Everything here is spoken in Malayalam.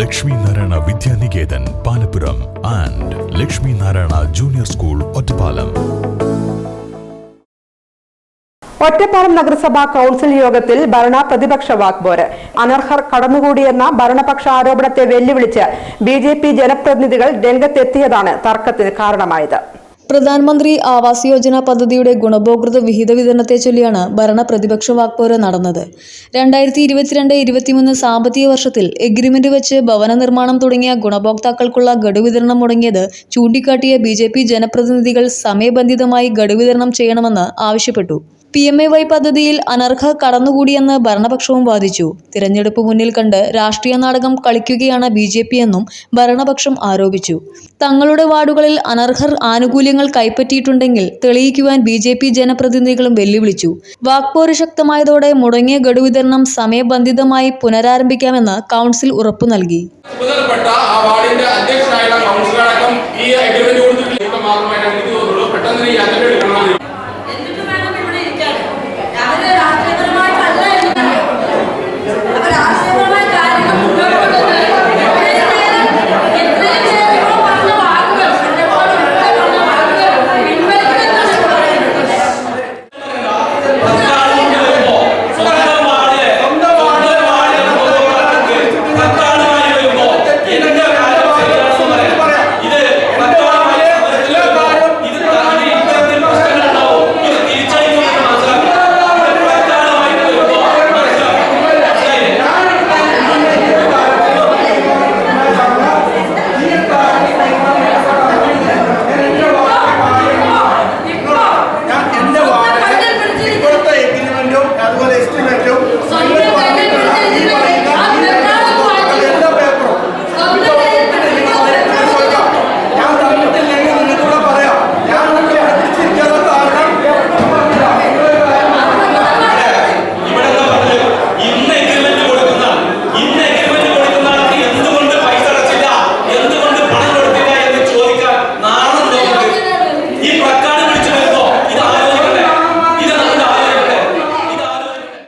Lakshmi Narayana Vidyaniketan Palappuram and Lakshmi Narayana junior school Ottapalam. Ottapalam നഗരസഭാ കൌൺസിൽ യോഗത്തിൽ ഭരണ പ്രതിപക്ഷ വാക്പോര് അനർഹർ കടന്നുകൂടിയെന്ന ഭരണപക്ഷ ആരോപണത്തെ വെല്ലുവിളിച്ച് ബി ജനപ്രതിനിധികൾ രംഗത്തെത്തിയതാണ് തർക്കത്തിന് കാരണമായത്. പ്രധാനമന്ത്രി ആവാസ് യോജന പദ്ധതിയുടെ ഗുണഭോക്തൃ വിഹിത വിതരണത്തെ ചൊല്ലിയാണ് ഭരണ പ്രതിപക്ഷ വാക്പോര് നടന്നത്. രണ്ടായിരത്തി ഇരുപത്തിരണ്ട് ഇരുപത്തിമൂന്ന് സാമ്പത്തിക വർഷത്തിൽ എഗ്രിമെന്റ് വെച്ച് ഭവന നിർമ്മാണം തുടങ്ങിയ ഗുണഭോക്താക്കൾക്കുള്ള ഗഡു വിതരണം മുടങ്ങിയത് ചൂണ്ടിക്കാട്ടിയ ബി ജനപ്രതിനിധികൾ സമയബന്ധിതമായി ഗഡു വിതരണം ചെയ്യണമെന്ന് ആവശ്യപ്പെട്ടു. പി എം എ വൈ പദ്ധതിയിൽ അനർഹ കടന്നുകൂടിയെന്ന് ഭരണപക്ഷവും വാദിച്ചു. തിരഞ്ഞെടുപ്പ് മുന്നിൽ കണ്ട് രാഷ്ട്രീയ നാടകം കളിക്കുകയാണ് ബി ജെ പി എന്നും ഭരണപക്ഷം ആരോപിച്ചു. തങ്ങളുടെ വാർഡുകളിൽ അനർഹർ ആനുകൂല്യങ്ങൾ കൈപ്പറ്റിയിട്ടുണ്ടെങ്കിൽ തെളിയിക്കുവാൻ ബി ജെ പി ജനപ്രതിനിധികളും വെല്ലുവിളിച്ചു. വാക്പോര് ശക്തമായതോടെ മുടങ്ങിയ ഗഡു വിതരണം സമയബന്ധിതമായി പുനരാരംഭിക്കാമെന്ന് കൗൺസിൽ ഉറപ്പു നൽകി. ചുമതലപ്പെട്ട ആ എനിക്ക് തോന്നുന്നുള്ളൂ. പെട്ടെന്ന് ഈ അഗ്രിമെന്റ്